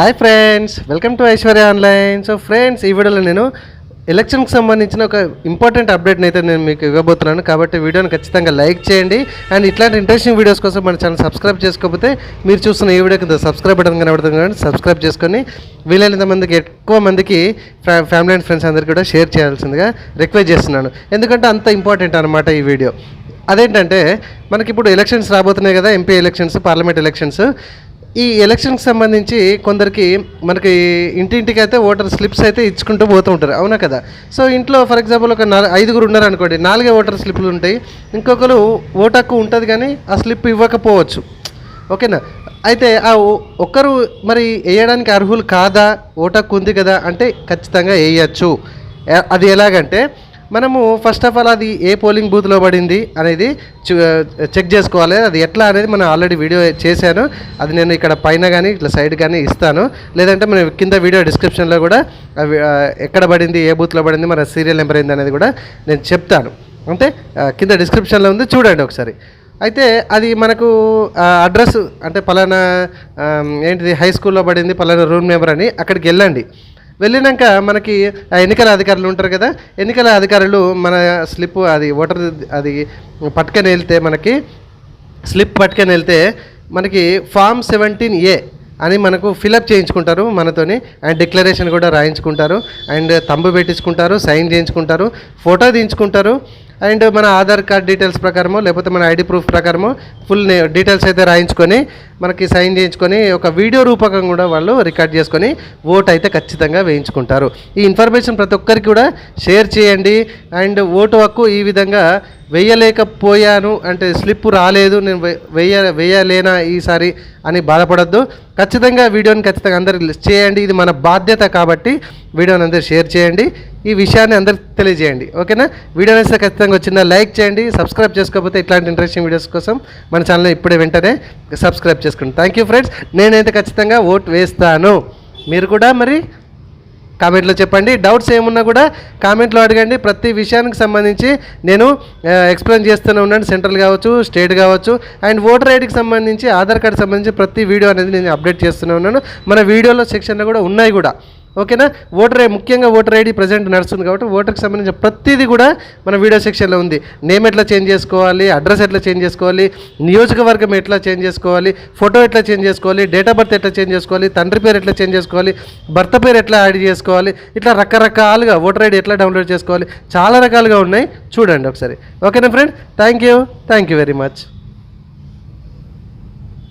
Hi friends welcome to Aishwarya online. So friends ఈ వీడియోలో నేను ఎలక్షన్కి సంబంధించిన ఒక ఇంపార్టెంట్ అప్డేట్ని అయితే నేను మీకు ఇవ్వబోతున్నాను. కాబట్టి వీడియోని ఖచ్చితంగా లైక్ చేయండి. అండ్ ఇట్లాంటి ఇంట్రెస్టింగ్ వీడియోస్ కోసం మన ఛానల్ సబ్స్క్రైబ్ చేసుకోకపోతే మీరు చూస్తున్న ఈ వీడియో కింద సబ్స్క్రైబ్ బటన్ కనబడుతుంది కాబట్టి సబ్స్క్రైబ్ చేసుకొని వీలైనంత మందికి ఎక్కువ మందికి ఫ్యా- ఫ్యామిలీ అండ్ ఫ్రెండ్స్ అందరికీ కూడా షేర్ చేయాల్సిందిగా రిక్వెస్ట్ చేస్తున్నాను. ఎందుకంటే అంత ఇంపార్టెంట్ అనమాట ఈ వీడియో. అదేంటంటే మనకి ఇప్పుడు ఎలక్షన్స్ రాబోతున్నాయి కదా ఎంపీ ఎలక్షన్స్ పార్లమెంట్ ఎలక్షన్స్ ఈ ఎలక్షన్కి సంబంధించి కొందరికి మనకి ఇంటింటికి అయితే ఓటర్ స్లిప్స్ అయితే ఇచ్చుకుంటూ పోతూ ఉంటారు. అవునా కదా? సో ఇంట్లో ఫర్ ఎగ్జాంపుల్ ఒక నాలుగు ఐదుగురు ఉన్నారు అనుకోండి నాలుగే ఓటర్ స్లిప్లు ఉంటాయి. ఇంకొకరు ఓటు హక్కు ఉంటుంది కానీ ఆ స్లిప్ ఇవ్వకపోవచ్చు. ఓకేనా? అయితే ఆ ఒక్కరు మరి వేయడానికి అర్హులు కాదా? ఓటు హక్కు ఉంది కదా అంటే ఖచ్చితంగా వేయచ్చు. అది ఎలాగంటే మనము ఫస్ట్ ఆఫ్ ఆల్ అది ఏ పోలింగ్ బూత్లో పడింది అనేది చెక్ చేసుకోవాలి. అది ఎట్లా అనేది మనం ఆల్రెడీ వీడియో చేశాను. అది నేను ఇక్కడ పైన కానీ ఇట్లా సైడ్ కానీ ఇస్తాను. లేదంటే మనం కింద వీడియో డిస్క్రిప్షన్లో కూడా ఎక్కడ పడింది ఏ బూత్లో పడింది మన సీరియల్ నెంబర్ ఏంది అనేది కూడా నేను చెప్తాను. అంటే కింద డిస్క్రిప్షన్లో ఉంది చూడండి ఒకసారి. అయితే అది మనకు అడ్రస్ అంటే పలానా ఏంటిది హై స్కూల్లో పడింది పలానా రూమ్ నెంబర్ అని అక్కడికి వెళ్ళండి. వెళ్ళినాక మనకి ఆ ఎన్నికల అధికారులు ఉంటారు కదా ఎన్నికల అధికారులు మన స్లిప్ అది ఓటర్ అది పట్టుకొని వెళ్తే మనకి స్లిప్ పట్టుకొని వెళ్తే మనకి ఫామ్ సెవెంటీన్ ఏ అని మనకు ఫిలప్ చేయించుకుంటారు మనతోని అండ్ డిక్లరేషన్ కూడా రాయించుకుంటారు అండ్ తంబు పెట్టించుకుంటారు సైన్ చేయించుకుంటారు ఫోటో తీయించుకుంటారు అండ్ మన ఆధార్ కార్డ్ డీటెయిల్స్ ప్రకారమో లేకపోతే మన ఐడి ప్రూఫ్ ప్రకారమో ఫుల్ డీటెయిల్స్ అయితే రాయించుకొని మనకి సైన్ చేయించుకొని ఒక వీడియో రూపకం కూడా వాళ్ళు రికార్డ్ చేసుకొని ఓట్ అయితే ఖచ్చితంగా వేయించుకుంటారు. ఈ ఇన్ఫర్మేషన్ ప్రతి ఒక్కరికి కూడా షేర్ చేయండి. అండ్ ఓటు హక్కు ఈ విధంగా వేయలేకపోయాను అంటే స్లిప్ రాలేదు నేను వేయ వేయలేనా ఈసారి అని బాధపడద్దు. ఖచ్చితంగా వీడియోని ఖచ్చితంగా అందరు చేయండి ఇది మన బాధ్యత కాబట్టి వీడియోని అందరు షేర్ చేయండి. ఈ విషయాన్ని అందరికి తెలియజేయండి ఓకేనా? వీడియో నచ్చితే ఖచ్చితంగా వచ్చిందా లైక్ చేయండి సబ్స్క్రైబ్ చేసుకోకపోతే ఇట్లాంటి ఇంట్రెస్టింగ్ వీడియోస్ కోసం మన ఛానల్ ఇప్పుడే వెంటనే సబ్స్క్రైబ్ చేసుకోండి. థ్యాంక్ యూ ఫ్రెండ్స్ నేనైతే ఖచ్చితంగా ఓట్ వేస్తాను. మీరు కూడా మరి కామెంట్లో చెప్పండి. డౌట్స్ ఏమున్నా కూడా కామెంట్లో అడగండి. ప్రతి విషయానికి సంబంధించి నేను ఎక్స్ప్లెయిన్ చేస్తూనే ఉన్నాను. సెంట్రల్ కావచ్చు స్టేట్ కావచ్చు. అండ్ ఓటర్ ఐడికి సంబంధించి ఆధార్ కార్డు సంబంధించి ప్రతి వీడియో అనేది నేను అప్డేట్ చేస్తూనే ఉన్నాను. మన వీడియోలో సెక్షన్లో కూడా ఉన్నాయి కూడా. ఓకేనా? ఓటర్ ముఖ్యంగా ఓటర్ ఐడి ప్రజెంట్ నడుస్తుంది కాబట్టి ఓటర్కి సంబంధించిన ప్రతిదీ కూడా మన వీడియో సెక్షన్లో ఉంది. నేమ్ ఎట్లా చేంజ్ చేసుకోవాలి అడ్రస్ ఎట్లా చేంజ్ చేసుకోవాలి నియోజకవర్గం ఎట్లా చేంజ్ చేసుకోవాలి ఫోటో ఎట్లా చేంజ్ చేసుకోవాలి డేట్ ఆఫ్ బర్త్ ఎట్లా చేంజ్ చేసుకోవాలి తండ్రి పేరు ఎట్లా చేంజ్ చేసుకోవాలి భర్త పేరు ఎట్లా యాడ్ చేసుకోవాలి ఇట్లా రకరకాలుగా ఓటర్ ఐడి ఎట్లా డౌన్లోడ్ చేసుకోవాలి చాలా రకాలుగా ఉన్నాయి. చూడండి ఒకసారి. ఓకేనా friend thank you. Thank you very much.